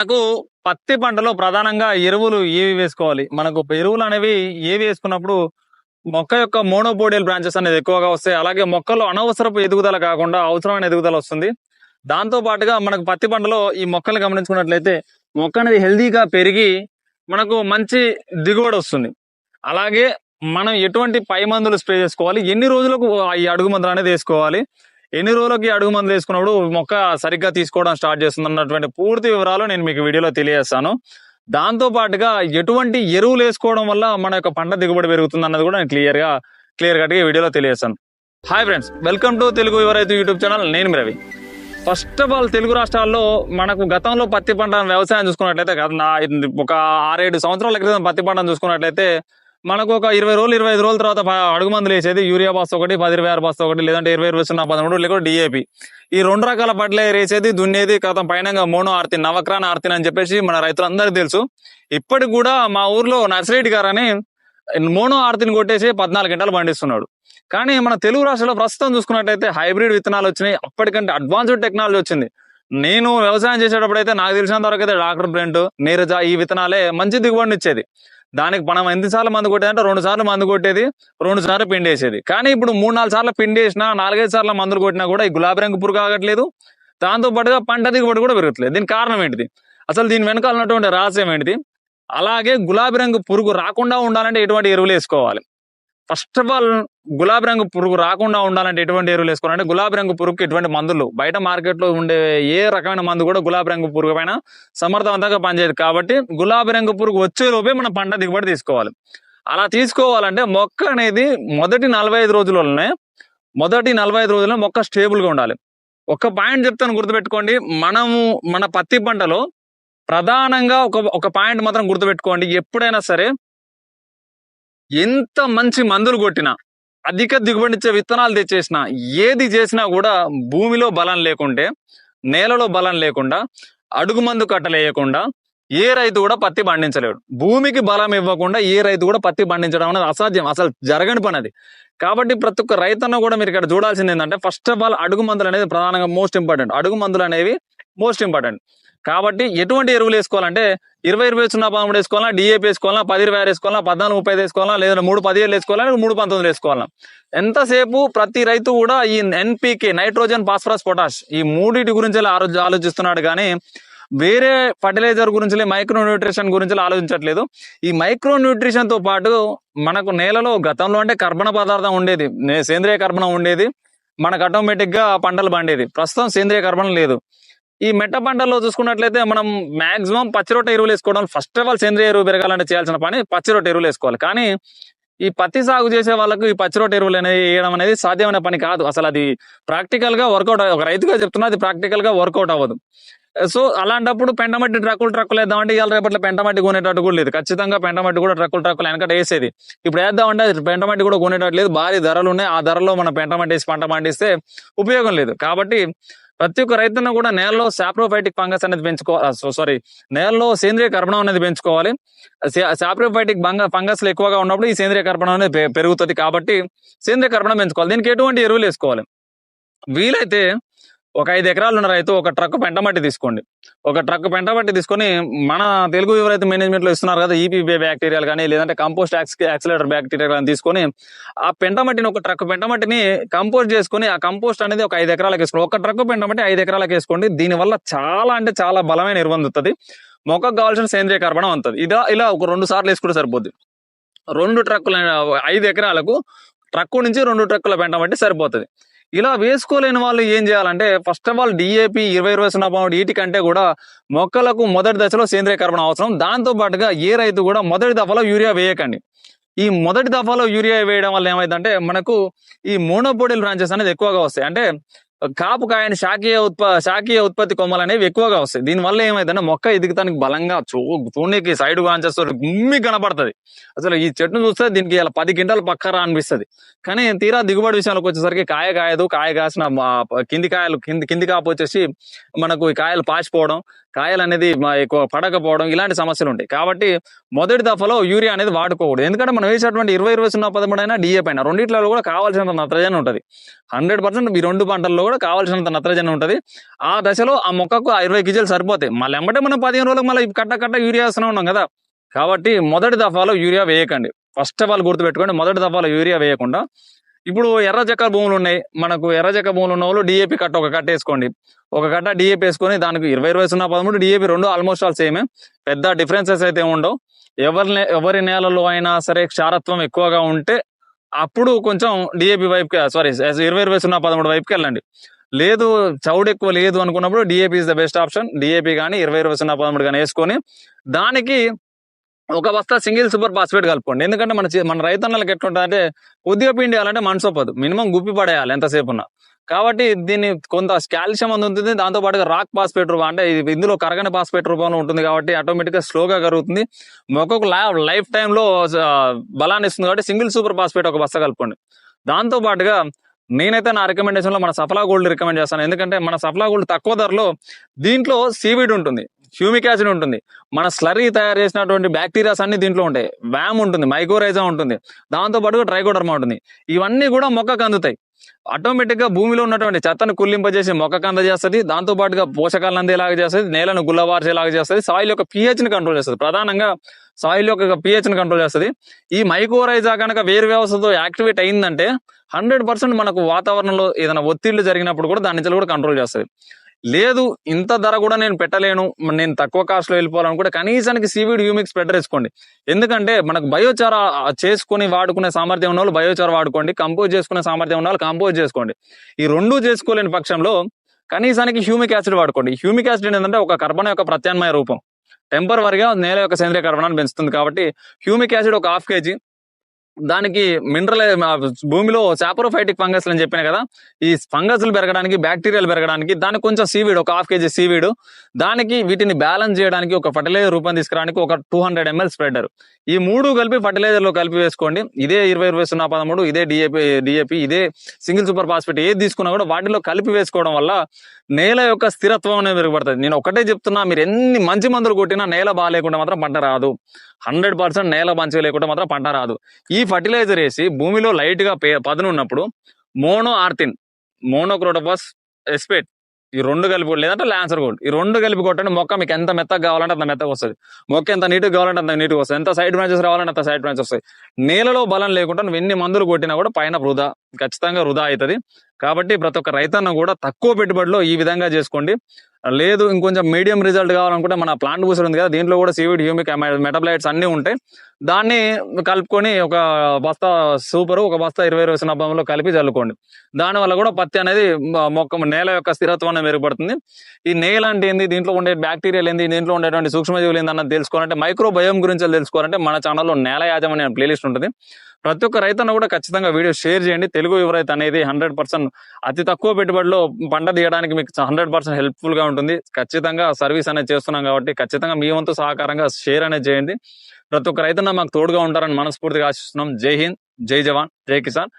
మనకు పత్తి పంటలో ప్రధానంగా ఎరువులు ఏవి వేసుకోవాలి? మనకు ఎరువులు అనేవి ఏవి వేసుకున్నప్పుడు మొక్క యొక్క మోనోపోడియల్ బ్రాంచెస్ అనేది ఎక్కువగా వస్తాయి. అలాగే మొక్కలో అనవసరపు ఎదుగుదల కాకుండా అవసరమైన ఎదుగుదల వస్తుంది. దాంతో పాటుగా మనకు పత్తి పంటలో ఈ మొక్కలు గమనించుకున్నట్లయితే మొక్క అనేది హెల్దీగా పెరిగి మనకు మంచి దిగుబడి వస్తుంది. అలాగే మనం ఎటువంటి పై మందులు స్ప్రే చేసుకోవాలి? ఎన్ని రోజులకు ఈ అడుగు మందులు అనేది వేసుకోవాలి? ఎన్ని రోజులకి అడుగు మందులు వేసుకున్నప్పుడు మొక్క సరిగ్గా తీసుకోవడం స్టార్ట్ చేస్తుంది అన్నటువంటి పూర్తి వివరాలు నేను మీకు వీడియోలో తెలియజేస్తాను. దాంతో పాటుగా ఎటువంటి ఎరువులు వేసుకోవడం వల్ల మన యొక్క పంట దిగుబడి పెరుగుతుంది అన్నది కూడా నేను క్లియర్గా క్లియర్ కట్గా వీడియోలో తెలియజేస్తాను. Hi friends welcome to Telugu ఎవరైతే యూట్యూబ్ ఛానల్. నేను Ravi. First of all Telugu రాష్ట్రాల్లో మనకు గతంలో పత్తి పంట వ్యవసాయం చూసుకున్నట్లయితే గత ఒక ఆరేడు సంవత్సరాల క్రితం పత్తి పంటను చూసుకున్నట్లయితే మనకు ఒక ఇరవై రోజులు ఇరవై ఐదు రోజుల తర్వాత అడుగు మందులు వేసేది యూరియా బాస్ ఒకటి పది ఇరవై ఆరు బాస్ ఒకటి లేదంటే ఇరవై ఇరవై సున్నా పదమూడు లేకపోతే డిఏపి ఈ రెండు రకాల పట్ల వేసేది దున్నేది కథం పైన మోనో ఆర్తి నవక్రాన్ ఆర్తిని అని చెప్పేసి మన రైతులందరికీ తెలుసు. ఇప్పటికి కూడా మా ఊర్లో నర్సిరెడ్డి గారు అని మోనో ఆర్తిని కొట్టేసి పద్నాలుగు గంటలు పండిస్తున్నాడు. కానీ మన తెలుగు రాష్ట్రంలో ప్రస్తుతం చూసుకున్నట్టయితే హైబ్రిడ్ విత్తనాలు వచ్చినాయి. అప్పటికంటే అడ్వాన్స్డ్ టెక్నాలజీ వచ్చింది. నేను వ్యవసాయం చేసేటప్పుడు అయితే నాకు తెలిసినంత వరకు అయితే డాక్టర్ బ్రెంట్ నీరజ ఈ విత్తనాలే మంచి దిగుబడిని ఇచ్చేది దానికి మనం ఎన్నిసార్లు మందు కొట్టేదంటే రెండు సార్లు మందు కొట్టేది రెండు సార్లు పిండి వేసేది కానీ ఇప్పుడు మూడు నాలుగు సార్లు పిండి వేసినా నాలుగైదు సార్లు మందులు కొట్టినా కూడా ఈ గులాబీ రంగు పురుగు ఆగట్లేదు. దాంతో పాటుగా పంట దిగుబడి కూడా పెరుగుతలేదు. దీని కారణం ఏంటిది? అసలు దీని వెనకాల ఉన్నటువంటి రహస్యం ఏంటిది? అలాగే గులాబీ రంగు పురుగు రాకుండా ఉండాలంటే ఎటువంటి ఎరువులు వేసుకోవాలి? ఫస్ట్ ఆఫ్ ఆల్ గులాబీ రంగు పురుగు రాకుండా ఉండాలంటే ఎటువంటి ఎరువులు వేసుకోవాలంటే గులాబీ రంగు పురుగుకి ఎటువంటి మందులు? బయట మార్కెట్లో ఉండే ఏ రకమైన మందు కూడా గులాబీ రంగు పురుగు పైన సమర్థవంతంగా పనిచేయదు. కాబట్టి గులాబీ రంగు పురుగు వచ్చే లోపే మనం పంట దిగుబడి తీసుకోవాలి. అలా తీసుకోవాలంటే మొక్క అనేది మొదటి నలభై ఐదు రోజులలోనే మొదటి నలభై ఐదు రోజుల్లో మొక్క స్టేబుల్గా ఉండాలి. ఒక పాయింట్ చెప్తాను గుర్తుపెట్టుకోండి. మనము మన పత్తి పంటలో ప్రధానంగా ఒక ఒక పాయింట్ మాత్రం గుర్తుపెట్టుకోండి. ఎప్పుడైనా సరే ఎంత మంచి మందులు కొట్టినా అధిక దిగుబడిచ్చే విత్తనాలు తెచ్చేసినా ఏది చేసినా కూడా భూమిలో బలం లేకుంటే నేలలో బలం లేకుండా అడుగు మందు కట్టలేయకుండా ఏ రైతు కూడా పత్తి పండించలేడు. భూమికి బలం ఇవ్వకుండా ఏ రైతు కూడా పత్తి పండించడం అనేది అసాధ్యం అసలు జరగని పని అది. కాబట్టి ప్రతి ఒక్క రైతన్న కూడా మీరు ఇక్కడ చూడాల్సింది ఏంటంటే ఫస్ట్ ఆఫ్ ఆల్ అడుగు మందులు అనేది ప్రధానంగా మోస్ట్ ఇంపార్టెంట్ అడుగు మందులు అనేవి మోస్ట్ ఇంపార్టెంట్ కాబట్టి ఎటువంటి ఎరువులు వేసుకోవాలంటే ఇరవై ఇరవై సున్నా పదమూడు వేసుకోవాలా డిఏపీ వేసుకోవాలా పది ఇరవై ఆరు వేసుకోవాలా పద్నాలుగు ముప్పై ఐదు వేసుకోవాలా లేదా మూడు పదిహేను వేసుకోవాలా లేదా మూడు పంతొమ్మిది వేసుకోవాలా. ఎంతసేపు ప్రతి రైతు కూడా ఈ ఎన్పికే నైట్రోజన్ ఫాస్ఫరస్ పొటాష్ ఈ మూడింటి గురించి ఆలోచిస్తున్నాడు కానీ వేరే ఫర్టిలైజర్ గురించి మైక్రో న్యూట్రిషన్ గురించి ఆలోచించట్లేదు. ఈ మైక్రో న్యూట్రిషన్తో పాటు మనకు నేలలో గతంలో అంటే కర్బన పదార్థం ఉండేది సేంద్రియ కర్బనం ఉండేది మనకు ఆటోమేటిక్గా పంటలు పండేది. ప్రస్తుతం సేంద్రియ కర్బనం లేదు. ఈ మెట్ట పంటల్లో చూసుకున్నట్లయితే మనం మాక్సిమం పచ్చిరొట్ట ఎరువులు వేసుకోవడం ఫస్ట్ ఆఫ్ ఆల్ సేంద్రియ ఎరువు పెరగాలంటే చేయాల్సిన పని పచ్చిరొట్ట ఎరువులు వేసుకోవాలి. కానీ ఈ పత్తి సాగు చేసే వాళ్ళకు ఈ పచ్చిరొట్ట ఎరువులు అనేది వేయడం అనేది సాధ్యమైన పని కాదు. అసలు అది ప్రాక్టికల్గా వర్కౌట్ ఒక రైతుగా చెప్తున్నా అది ప్రాక్టికల్గా వర్కౌట్ అవ్వదు. సో అలాంటప్పుడు పెంటమట్టి ట్రక్కులు ట్రక్కులు వేద్దామంటే ఇవాళ రేపట్లో పెంటమట్టి కొనేటట్టు కూడా లేదు. ఖచ్చితంగా పెంటమట్టి కూడా ట్రక్కులు ట్రక్కులు వెనకట వేసేది. ఇప్పుడు వేద్దామంటే పెంటమట్టి కూడా కొనేటట్టు లేదు. భారీ ధరలు ఉన్నాయి. ఆ ధరలో మనం పెంటమట్టి వేసి పంట పండిస్తే ఉపయోగం లేదు. కాబట్టి ప్రతి ఒక్క రైతును కూడా నేలలో సాప్రోఫైటిక్ ఫంగస్ అనేది పెంచుకోవాలి సారీ నేలలో సేంద్రియ కర్బనం అనేది పెంచుకోవాలి. సాప్రోఫైటిక్ బంగ ఫంగస్లు ఎక్కువగా ఉన్నప్పుడు ఈ సేంద్రియ కర్బనం అనేది పెరుగుతుంది కాబట్టి సేంద్రియ కర్బనం పెంచుకోవాలి. దీనికి ఎటువంటి ఎరువులు వేసుకోవాలి? వీలైతే ఒక ఐదు ఎకరాలు ఉన్న రైతు ఒక ట్రక్ పెంటమట్టి తీసుకోండి. ఒక ట్రక్ పెంటమట్టి తీసుకొని మన తెలుగు ఎవరైతే మేనేజ్మెంట్లో ఇస్తున్నారు కదా ఈపీబీ బ్యాక్టీరియాలు కానీ లేదంటే కంపోస్ట్ యాక్సిలేటర్ బ్యాక్టీరియా కానీ తీసుకొని ఆ పెంటమట్టిని ఒక ట్రక్ పెంటమట్టిని కంపోస్ట్ చేసుకొని ఆ కంపోస్ట్ అనేది ఒక ఐదు ఎకరాలకు వేసుకోండి. ఒక ట్రక్ పెంటమట్టి ఐదు ఎకరాలకు వేసుకోండి. దీనివల్ల చాలా అంటే చాలా బలమైన ఎరువు మొక్కకు కావాల్సిన సేంద్రియ కర్బనం అంతది ఇదా ఇలా ఒక రెండు సార్లు వేసుకుంటే సరిపోద్ది. రెండు ట్రక్కుల ఐదు ఎకరాలకు ట్రక్కు నుంచి రెండు ట్రక్కుల పెంటమట్టి సరిపోతుంది. ఇలా వేసుకోలేని వాళ్ళు ఏం చేయాలంటే ఫస్ట్ ఆఫ్ ఆల్ డిఏపి ఇరవై ఇరవై సున్నా పాయింట్ ఈటి కంటే కూడా మొక్కలకు మొదటి దశలో సేంద్రియ కర్బనం అవసరం. దాంతో పాటుగా ఏ రైతు కూడా మొదటి దఫలో యూరియా వేయకండి. ఈ మొదటి దఫాలో యూరియా వేయడం వల్ల ఏమైందంటే మనకు ఈ మోనోపోడిల్ బ్రాంచెస్ అనేది ఎక్కువగా వస్తాయి. అంటే కాపు కాయని శాఖీయ ఉత్ప శాఖీయ ఉత్పత్తి కొమ్మలు అనేవి ఎక్కువగా వస్తాయి. దీనివల్ల ఏమైందంటే మొక్క ఎదుగుతానికి బలంగా చూ చూడనికి సైడ్ బ్రాంచెస్ గుమ్మి కనపడుతుంది అసలు ఈ చెట్టును చూస్తే దీనికి ఇలా పది గింటలు పక్కరా అనిపిస్తది. కానీ తీరా దిగుబడి విషయానికి వచ్చేసరికి కాయ కాయదు. కాయ కాసిన కింది కాయలు కింది కింది కాపు వచ్చేసి మనకు ఈ కాయలు పాచిపోవడం కాయలు అనేది మా ఎక్కువ పడకపోవడం ఇలాంటి సమస్యలు ఉంటాయి కాబట్టి మొదటి దఫలో యూరియా అనేది వాడుకోకూడదు. ఎందుకంటే మనం వేసేటువంటి ఇరవై ఇరవై సున్నా పదమూడు అయినా డిఏ పైన రెండిట్లో కూడా కావాల్సినంత నత్రజని ఉంటుంది. హండ్రెడ్ పర్సెంట్ ఈ రెండు పంటల్లో కూడా కావాల్సినంత నత్రజని ఉంటుంది. ఆ దశలో ఆ మొక్కకు ఆ ఇరవై కేజీలు సరిపోతాయి. మళ్ళీ ఎంబటే మనం పదిహేను రోజులకు మళ్ళీ కట్ట కట్ట యూరియా వేస్తూనే ఉన్నాం కదా. కాబట్టి మొదటి దఫాలో యూరియా వేయకండి. ఫస్ట్ ఆఫ్ ఆల్ గుర్తుపెట్టుకోండి మొదటి దఫాలో యూరియా వేయకుండా ఇప్పుడు ఎర్ర చెక్క భూములు ఉన్నాయి. మనకు ఎర్ర చెక్క భూములు ఉన్న వాళ్ళు డిఏపి కట్ట ఒక కట్ట వేసుకోండి. ఒక కట్ట డిఏపి వేసుకొని దానికి ఇరవై ఇరవై సున్నా పదమూడు డిఏపి రెండు ఆల్మోస్ట్ ఆల్ సేమే పెద్ద డిఫరెన్సెస్ అయితే ఉండవు. ఎవరి ఎవరి నేలలో అయినా సరే క్షారత్వం ఎక్కువగా ఉంటే అప్పుడు కొంచెం డిఏపి వైపుకి సారీ ఇరవై ఇరవై సున్నా పదమూడు వైపుకి వెళ్ళండి. లేదు చౌడు ఎక్కువ లేదు అనుకున్నప్పుడు D A P is the best option D A P కానీ ఇరవై ఇరవై సున్నా పదమూడు కానీ వేసుకొని దానికి ఒక బస్తా సింగిల్ సూపర్ ఫాస్ఫేట్ కలుపుకోండి. ఎందుకంటే మన మన రైతన్నలకు ఎట్లుంటుంది అంటే కొద్దిగా పిండి వేయాలంటే మనసొప్పదు మినిమం గుప్పి పడేయాలి ఎంతసేపు ఉన్నా కాబట్టి దీన్ని కొంత కాల్షియం అందు ఉంటుంది. దాంతో పాటుగా రాక్ ఫాస్ఫేట్ రూపం అంటే ఇది ఇందులో కరగని ఫాస్ఫేట్ రూపంలో ఉంటుంది కాబట్టి ఆటోమేటిక్గా స్లోగా కరుగుతుంది. మొక్కకు లైఫ్ టైంలో బలాన్ని ఇస్తుంది కాబట్టి సింగిల్ సూపర్ ఫాస్ఫేట్ ఒక బస్తా కలుపుకోండి. దాంతో పాటుగా నేనైతే నా రికమెండేషన్లో మన సఫలా గోల్డ్ రికమెండ్ చేస్తాను. ఎందుకంటే మన సఫలా గోల్డ్ తక్కువ ధరలో దీంట్లో సీవీడ్ ఉంటుంది. హ్యూమిక్ యాసిడ్ ఉంటుంది. మన స్లరీ తయారు చేసినటువంటి బ్యాక్టీరియాస్ అన్ని దీంట్లో ఉంటాయి. వ్యామ్ ఉంటుంది మైకోరైజా ఉంటుంది. దాంతో పాటుగా ట్రైకోడర్మా ఉంటుంది. ఇవన్నీ కూడా మొక్కకు అందుతాయి. ఆటోమేటిక్గా భూమిలో ఉన్నటువంటి చెత్తను కుల్లింపజేసి మొక్కకు అందజేస్తుంది. దాంతో పాటుగా పోషకాలను అందేలాగా చేస్తుంది. నేలను గుల్లవార్చేలాగా చేస్తుంది. సాయిల్ యొక్క పిహెచ్ని కంట్రోల్ చేస్తుంది. ప్రధానంగా సాయిల్ యొక్క పిహెచ్ని కంట్రోల్ చేస్తుంది. ఈ మైకోరైజా కనుక వేరు వ్యవస్థతో యాక్టివేట్ అయిందంటే హండ్రెడ్ పర్సెంట్ మనకు వాతావరణంలో ఏదైనా ఒత్తిళ్ళు జరిగినప్పుడు కూడా దాని నుంచి కూడా కంట్రోల్ చేస్తుంది. లేదు ఇంత ధర కూడా నేను పెట్టలేను నేను తక్కువ కాస్ట్లో వెళ్ళిపోవాలనుకుంటే కనీసానికి సీవీడ్ హ్యూమిక్స్ స్ప్రెడర్ వేసుకోండి. ఎందుకంటే మనకు బయోచార చేసుకుని వాడుకునే సామర్థ్యం ఉన్న వాళ్ళు బయోచార వాడుకోండి కంపోజ్ చేసుకునే సామర్థ్యం ఉన్న వాళ్ళు కంపోజ్ చేసుకోండి. ఈ రెండు చేసుకోలేని పక్షంలో కనీసానికి హ్యూమిక్ యాసిడ్ వాడుకోండి. హ్యూమిక్ యాసిడ్ ఏంటంటే ఒక కర్బన యొక్క ప్రత్యామ్నాయ రూపం. టెంపరవరిగా నేల యొక్క సేంద్రియ కర్బనాన్ని పెంచుతుంది కాబట్టి హ్యూమిక్ యాసిడ్ ఒక హాఫ్ కేజీ దానికి మినరల్ భూమిలో సాపరోఫైటిక్ ఫంగస్ అని చెప్పిన కదా ఈ ఫంగస్లు పెరగడానికి బ్యాక్టీరియాలు పెరగడానికి దానికి కొంచెం సీవీడ్ ఒక హాఫ్ కేజీ సీవీడ్ దానికి వీటిని బ్యాలెన్స్ చేయడానికి ఒక ఫర్టిలైజర్ రూపం తీసుకురానికి ఒక టూ హండ్రెడ్ ఎంఎల్ స్ప్రెడర్ ఈ మూడు కలిపి ఫర్టిలైజర్లో కలిపి వేసుకోండి. ఇదే ఇరవై ఇరవై సున్నా పదమూడు ఇదే D A P D A P ఇదే సింగిల్ సూపర్ ఫాస్ఫేట్ ఏది తీసుకున్నా కూడా వాటిలో కలిపి వేసుకోవడం వల్ల నేల యొక్క స్థిరత్వం అనేది మెరుగుపడుతుంది. నేను ఒకటే చెప్తున్నా మీరు ఎన్ని మంచి మందులు కొట్టినా నేల బాగాలేకుండా మాత్రం పంట రాదు. హండ్రెడ్ పర్సెంట్ నేల మంచిగా లేకుండా మాత్రం పంట రాదు. ఈ ఫర్టిలైజర్ వేసి భూమిలో లైట్గా పే- పదును ఉన్నప్పుడు మోనో ఆర్థిన్ మోనోక్రోటోపస్ ఎస్పేట్ ఈ రెండు కలిపి లేదంటే లాన్సర్ గోల్డ్ ఈ రెండు కలిపి కొట్టండి మొక్క మీకు ఎంత మెత్తగా కావాలంటే అంత మెత్తగా వస్తుంది. మొక్క ఎంత నీట్గా కావాలంటే అంత నీట్గా వస్తుంది. ఎంత సైడ్ బ్రాంచెస్ రావాలంటే అంత సైడ్ బ్రాంచెస్ వస్తాయి నేలలో బలం లేకుండా నువ్వు ఎన్ని మందులు కొట్టినా కూడా పైన వృధా ఖచ్చితంగా వృధా అవుతుంది. కాబట్టి ప్రతి ఒక్క రైతన్న కూడా తక్కువ పెట్టుబడిలో ఈ విధంగా చేసుకోండి. లేదు ఇంకొంచెం మీడియం రిజల్ట్ కావాలనుకుంటే మన ప్లాంట్ బూసర్ ఉంది కదా దీంట్లో కూడా సీవిడ్ హ్యూమిక్ మెటబ్లైట్స్ అన్ని ఉంటాయి. దాన్ని కలుపుకొని ఒక బస్తా సూపర్ ఒక బస్తా ఇరవై ఇరవై సున్నభంలో కలిపి చల్లుకోండి. దాని వల్ల కూడా పత్తి అనేది మొక్క నేల యొక్క స్థిరత్వాన్ని మెరుగుపడుతుంది. ఈ నేల అంటే ఏంది? దీంట్లో ఉండే బ్యాక్టీరియాలు ఏంది? దీంట్లో ఉండేటువంటి సూక్ష్మజీవులు ఏంది అన్నది తెలుసుకోవాలంటే మైక్రోబయోమ్ గురించి తెలుసుకోవాలంటే మన ఛానల్లో నేల యాజమాన్య ప్లేలిస్ట్ ఉంటుంది. ప్రతి ఒక్క రైతన్న కూడా ఖచ్చితంగా వీడియో షేర్ చేయండి. తెలుగు యువరైతు అనేది హండ్రెడ్ పర్సెంట్ అతి తక్కువ పెట్టుబడిలో పంట తీయడానికి మీకు హండ్రెడ్ పర్సెంట్ హెల్ప్ఫుల్గా ఉంటుంది. ఖచ్చితంగా సర్వీస్ అనేది చేస్తున్నాం కాబట్టి ఖచ్చితంగా మీ వంతు సహకారంగా షేర్ అనేది చేయండి. ప్రతి ఒక్క రైతన్న మాకు తోడుగా ఉంటారని మనస్ఫూర్తిగా ఆశిస్తున్నాం. జై హింద్. జై జవాన్. జై కిసాన్.